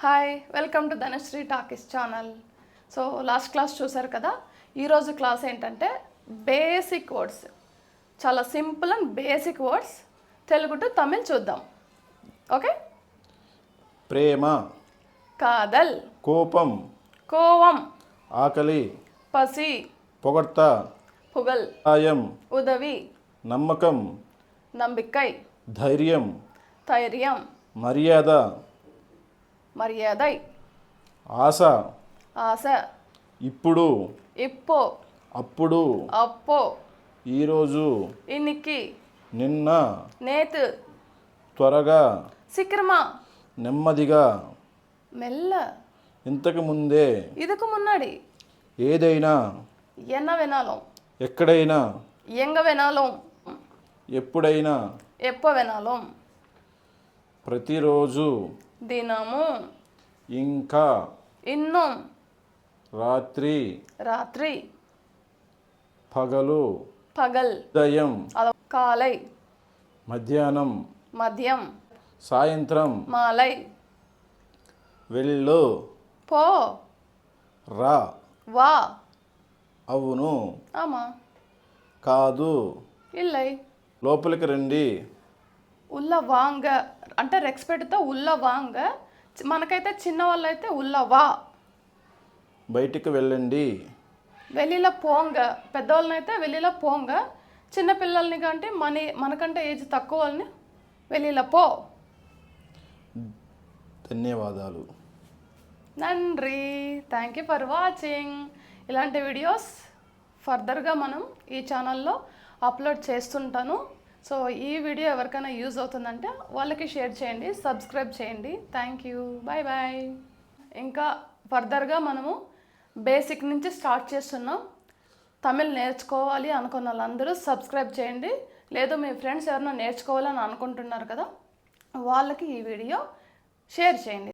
Hi welcome to Dhanashree talkies channel so last class చూసారు కదా? ఈరోజు క్లాస్ ఏంటంటే బేసిక్ వర్డ్స్ చాలా simple and basic words Telugu to Tamil చూద్దాం. Okay ప్రేమ కాదల్ కోపం కోవం ఆకలి పసి పొగడ్త పుగల్ సాయం ఉదవి నమ్మకం నంబిక్కై ధైర్యం ధైర్యం మర్యాద మర్యాదై. ఆశ. ఆశ. ఇప్పుడు. ఇప్పో. అప్పుడు. అప్పో. ఈరోజు. ఇనికి నిన్న. నేతు. త్వరగా. సిక్రమా. నెమ్మదిగా. మెల్ల. ఇంతకు ముందే. ఇదకు మున్నాడి. ఏదైనా. ఎన్న వినాలం. ఎక్కడైనా. ఎంగ వినాలం. ఎప్పుడైనా. ఎప్ప వినాలం. ప్రతిరోజు. దినము ఇంకా ఇన్ను రాత్రి రాత్రి పగలు పగల్ ఉదయం కాలై మధ్యాహ్నం మధ్యం సాయంత్రం మాలై వెళ్ళు పో రా వా అవును ఆమా కాదు ఇల్లై లోపలికి రండి ఉల్ల వాంగ అంటే రెస్పెక్ట్తో ఉల్ల వాంగ మనకైతే చిన్న వాళ్ళు అయితే ఉల్ల వా బయటికి వెళ్ళండి. వెళ్ళిల పోంగ పెద్దవాళ్ళనైతే వెళ్ళిల పోంగ. చిన్న పిల్లల్ని కంటే మన మనకంటే ఏజ్ తక్కువ వాళ్ళని వెళ్ళిల పో. ధన్యవాదాలు. నండ్రి థ్యాంక్ యూ ఫర్ వాచింగ్ ఇలాంటి వీడియోస్ ఫర్దర్గా మనం ఈ ఛానల్లో అప్లోడ్ చేస్తుంటాను. సో ఈ వీడియో ఎవరికైనా యూజ్ అవుతుందంటే వాళ్ళకి షేర్ చేయండి సబ్స్క్రైబ్ చేయండి. థ్యాంక్ యూ బాయ్ బాయ్ ఇంకా ఫర్దర్గా మనము బేసిక్ నుంచి స్టార్ట్ చేస్తున్నాం. తమిళ్ నేర్చుకోవాలి అనుకున్న వాళ్ళందరూ సబ్స్క్రైబ్ చేయండి. లేదు మీ ఫ్రెండ్స్ ఎవరైనా నేర్చుకోవాలని అనుకుంటున్నారు కదా వాళ్ళకి ఈ వీడియో షేర్ చేయండి.